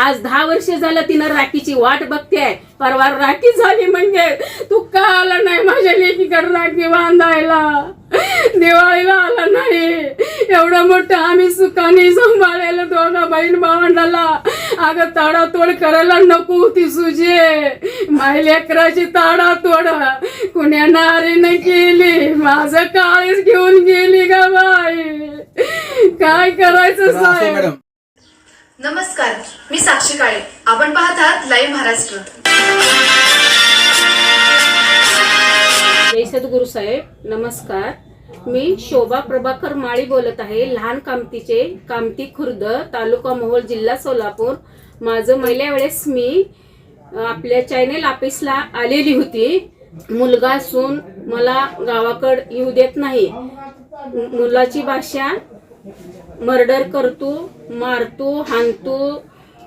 आज दहा वर्ष झालं तिनं राखीची वाट बघते. परवा राखी झाली म्हणजे तू का आला नाही माझ्या लेकीकडे राखी बांधायला? दिवाळीला आला नाही. एवढं मोठं आम्ही सुखाने सांभाळलेलं दोघा बहीण भावंडाला. अगं ताडातोड करायला नको होती सुजे माय लेकराची ताडातोड. कुण्या नारीने केली? माझं काळीच घेऊन गेली ग बाई. काय करायचं साहेब? नमस्कार मी साक्षी काळे. आपण पाहत आहात लाईव्ह महाराष्ट्र. जय सद्गुरु साहेब नमस्कार. मी शोभा प्रभाकर माळी बोलत आहे लहान कामतीचे कामती खुर्द तालुका मोहोळ जिल्हा सोलापूर. माझं महिल्या वेळेस मी आपल्या चॅनेल ऑफिसला आलेली होती. मुलगा असून मला गावाकड येऊ देत नाही. मुलाची भाषा मर्डर करतो मारतो हाणतो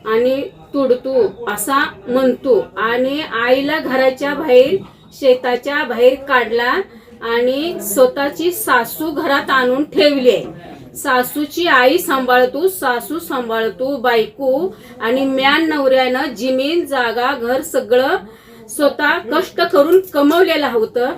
आणि तुडतो असा म्हणतो. आणि आईला घराच्या बाहेर शेताच्या बाहेर काढला आणि स्वतःची सासू घरात आणून ठेवली आहे. सासूची आई सांभाळतो सासू सांभाळतो बायको आणि म्यान नवऱ्यानं जमीन जागा घर सगळं स्वतः कष्ट करून कमवलेलं होतं.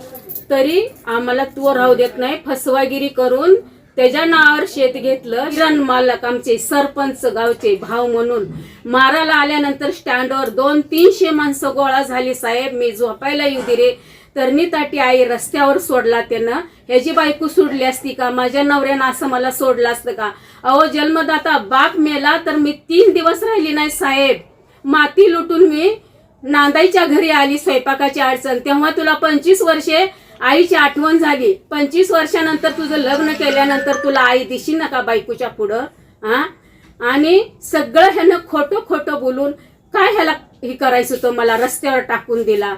तरी आम्हाला तो राहू देत नाही फसवागिरी करून त्याच्या नावावर शेत घेतलं. किरण मालक आमचे सरपंच गावचे भाव म्हणून माराला आल्यानंतर स्टँडवर दोन तीनशे माणसं गोळा झाली. साहेब मी झोपायला येऊ दे रे. तरणी ताटी आई रस्त्यावर सोडला त्यानं. ह्याची बायको सोडली असती का? माझ्या नवऱ्यानं असं मला सोडलं असतं का? अहो जन्मदाता बाप मेला तर मी तीन दिवस राहिली नाही साहेब. माती लुटून मी नांदाईच्या घरी आली. स्वयंपाकाची अडचण. तेव्हा तुला पंचवीस वर्षे आईची आठवण झाली. पंचवीस वर्षानंतर तुझं लग्न केल्यानंतर तुला आई दिशी नका बायकोच्या पुढं? हा? आणि सगळं ह्यानं खोटं खोटं बोलून काय ह्याला हे करायचं होतं? मला रस्त्यावर टाकून दिला.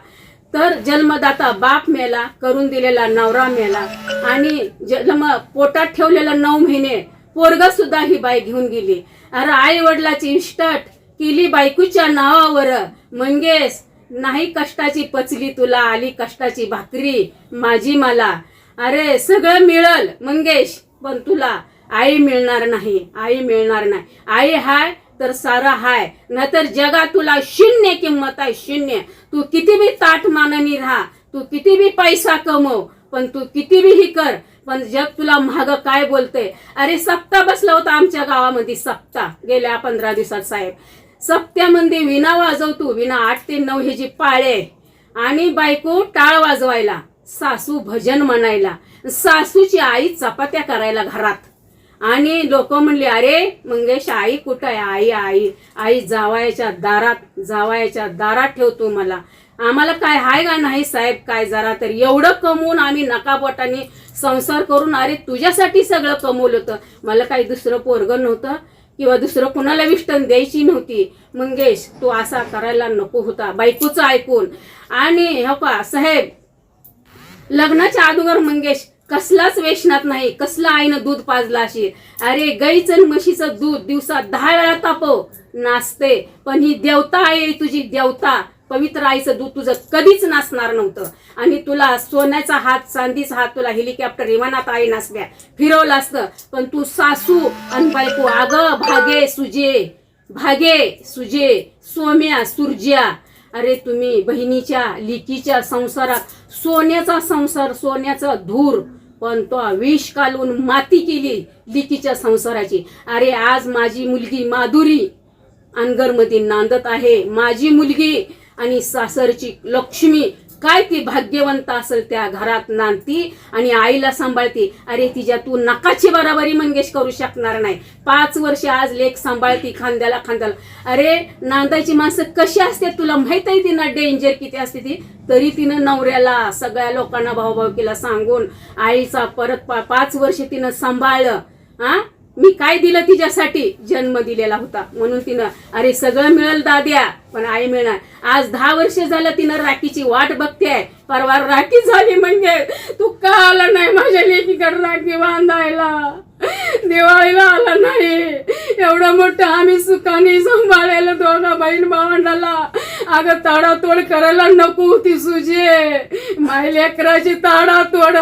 तर जन्मदाता बाप मेला करून दिलेला नवरा मेला. आणि जन्म पोटात ठेवलेला नऊ महिने पोरग सुद्धा ही बाई घेऊन गेली. अरे आई वडिलाची इष्टट केली बायकूच्या नावावर. मंगेश नाही कष्टाची पचली तुला आली कष्टाची भाकरी माझी मला. अरे सगळं मिळल मंगेश. पण तुला आई मिळणार नाही आई मिळणार नाही. आई हाय तर सारा हाय नाहीतर जगात तुला शून्य किंमत आहे शून्य. तू किती बी ताट माननी राहा तू किती बी पैसा कमव पण तू किती बी ही कर पण जग तुला महाग काय बोलते अरे सप्ता बसला होता आमच्या गावामध्ये सप्ता. गेल्या पंधरा दिवसात साहेब. सप्त्यामध्ये विना वाजवतो. विना आठ ते नऊ हे जी पाळे आणि बायको टाळ वाजवायला सासू भजन म्हणायला सासूची आई चपात्या करायला घरात. आणि लोक म्हणले अरे मंगेश आई कुठं आहे? आई आई आई जावायच्या दारात जावायच्या दारात ठेवतो मला. आम्हाला काय हाय का नाही साहेब? काय जरा तर एवढं कमवून आम्ही नकापोटाने संसार करून अरे तुझ्यासाठी सगळं कमवलं होतं. मला काही दुसरं पोरग नव्हतं. किंवा दुसरं कुणाला विष्टन द्यायची नव्हती. मंगेश तो असा करायला नको होता. बायकोचं ऐकून. आणि हो का साहेब लग्नाच्या अगोदर मंगेश कसलाच वेशनात नाही. कसला आईनं दूध पाजला अशी. अरे गाईचं आणि म्हशीचं दूध दिवसात दहा वेळा तापव. नाचते. पण ही देवता आहे तुझी देवता. पवित्र आईचं दूध तुझं कधीच नाचणार नव्हतं. आणि तुला सोन्याचा हात चांदीचा हात तुला हेलिकॉप्टर विमानात आई नसल्या फिरवलं असतं. पण तू सासू आणि बायको अगं भागे सुजे भागे सुजे सोम्या सुरज्या. अरे तुम्ही बहिणीच्या लिकीच्या संसारात सोन्याचा संसार सोन्याचा धूर पण तो विष कालून माती केली लिकीच्या संसाराची. अरे आज माझी मुलगी माधुरी अनगरमध्ये नांदत आहे. माझी मुलगी आणि सासरची लक्ष्मी काय ती भाग्यवंत असेल त्या घरात नांदती आणि आईला सांभाळती. अरे तिच्या तू नकाची बराबरी मंगेश करू शकणार नाही. पाच वर्ष आज लेख सांभाळती खांद्याला खांद्याला. अरे नांदायची माणसं कशी असते तुला माहीत आहे तिनं डेंजर किती असते ती? तरी तिनं नवऱ्याला सगळ्या लोकांना भाऊभाऊकीला सांगून आईचा परत पा- पाच वर्ष तिनं सांभाळलं. हा? मी काय दिलं तिच्यासाठी? जन्म दिलेला होता. म्हणून तिनं अरे सगळं मिळेल दाद्या पण आई मिळणार. आज दहा वर्ष झालं तिनं राखीची वाट बघते. परवा राखी झाली म्हणजे तू का आला नाही माझ्या लेकीकडे राखी बांधायला? दिवाळीला आला नाही. एवढं मोठं आम्ही सुखाने सांभाळायला दोघा बहीण भावंडाला. अगं ताडातोड करायला नको होती सुजे माय लेकराची ताडातोड.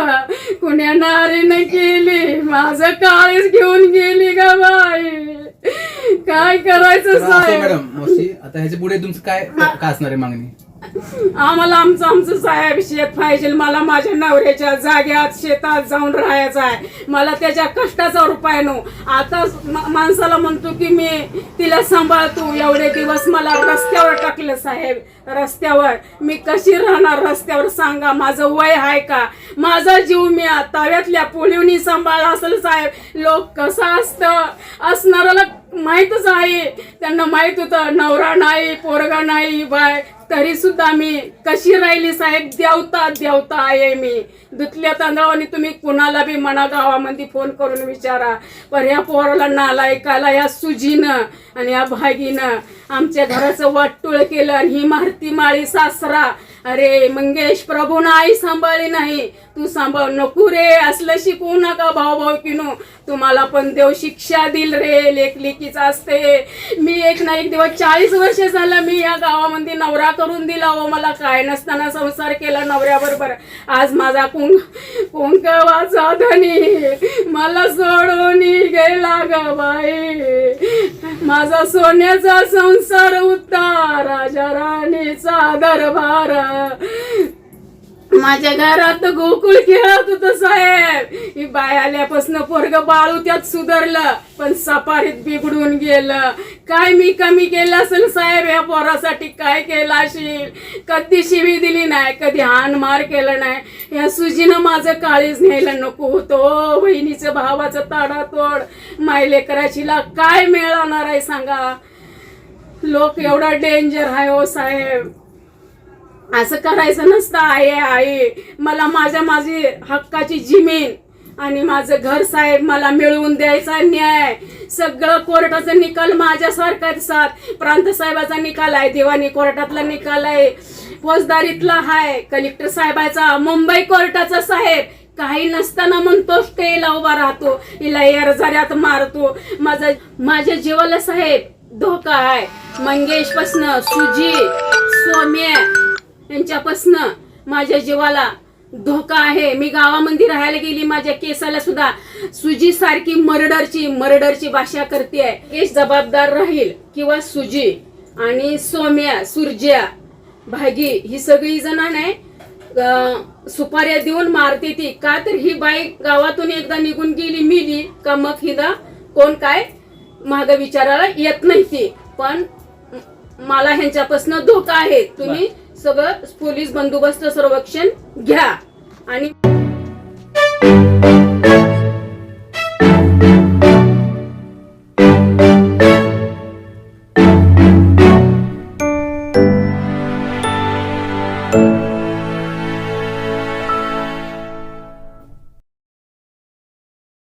कुण्या नारीने केली. माझं काळीच घेऊन गेली ग बाई. काय करायचं साहेब? मॅडम आता ह्याच्या पुढे तुमचं काय काय असणार आहे मागणी? आम्हाला आमचं आमचं साहेब शेत पाहिजे. मला माझ्या नवऱ्याच्या जाग्यात शेतात जाऊन राहायचं आहे. मला त्याच्या कष्टाचा रुपये नो. आता माणसाला म्हणतो की मी तिला सांभाळतो. एवढे दिवस मला रस्त्यावर टाकलं साहेब. रस्त्यावर. मी कशी राहणार रस्त्यावर सांगा. माझं वय आहे का? माझा जीव मी ताव्यातल्या पोलिवनी सांभाळला असेल साहेब. लोक कसं असतं? असणाऱ्याला माहीतच आहे. त्यांना माहीत होतं. नवरा नाही पोरगा नाही बाय तरी सुद्धा मी कशी राहिली साहेब? देवता देवता आहे मी. दुतल्या तांदळाने तुम्ही कुणाला बी म्हणा गावामध्ये फोन करून विचारा. पण या पोराला नालायकाला या सुजीनं आणि या भागीनं आमच्या घराचं वाटतुळ केलं आणि ही मारती माळी सासरा अरे मंगेश प्रभूनं आई सांभाळली नाही. तू सांभाळ नको रे असलं शिकवू नका भाऊ भाऊ किनू. तुम्हाला पण देव शिक्षा दिल रे लेखलेखीच असते. मी एक ना एक दिवस चाळीस वर्ष झालं मी या गावामध्ये नवरा करून दिला हो मला काय नसताना संसार केला नवऱ्याबरोबर. आज माझा कुंक कुंकवाचा धनी मला सोडून गेला ग बाई. माझा सोन्याचा संसार उत्ता राजा राणीचा दरबार. माझ्या घरात गोकुळ खेळत होत साहेब. ही बाय आल्यापासून पोरग बाळू त्यात सुधारलं पण सफारीत बिघडून गेलं. काय मी कमी केलं असेल साहेब या पोरासाठी काय केलं असेल? कधी शिवी दिली नाही कधी हान मार केलं नाही. या सुजीनं माझं काळीच न्यायला नको होतो. बहिणीचं भावाचं ताडातोड. मायले करायचीला काय मिळणार आहे सांगा? लोक एवढा डेंजर आहे हो साहेब. असं करायचं नसतं आहे आई. मला माझ्या माझी हक्काची जिमीन आणि माझं घर साहेब मला मिळवून द्यायचा न्याय. सगळं कोर्टाचा निकाल माझ्यासारखाच साथ प्रांत साहेबाचा निकाल आहे दिवाणी कोर्टातला निकाल आहे फौजदारीतला आहे कलेक्टर साहेबाचा मुंबई कोर्टाचा साहेब. काही नसताना म्हणतो स्टेला उभा राहतो हिला एरझऱ्यात मारतो. माझा माझ्या जीवाला साहेब धोका आहे. मंगेश पासन सुजी सोम्या यांच्यापासनं माझ्या जीवाला धोका आहे. मी गावामध्ये राहायला गेली माझ्या केसाला सुद्धा सुजी सारखी मर्डरची मर्डरची भाषा करते केस जबाबदार राहील किंवा सुजी आणि सोम्या सुरज्या भागी ही सगळी जण नाही सुपाऱ्या देऊन मारते ती. का तर ही बाई गावातून एकदा निघून गेली मिली का मग हिदा कोण काय माग विचारायला येत नाही ती. पण मला ह्यांच्यापासून धोका आहे. तुम्ही सगळं पोलीस बंदोबस्त संरक्षण घ्या. आणि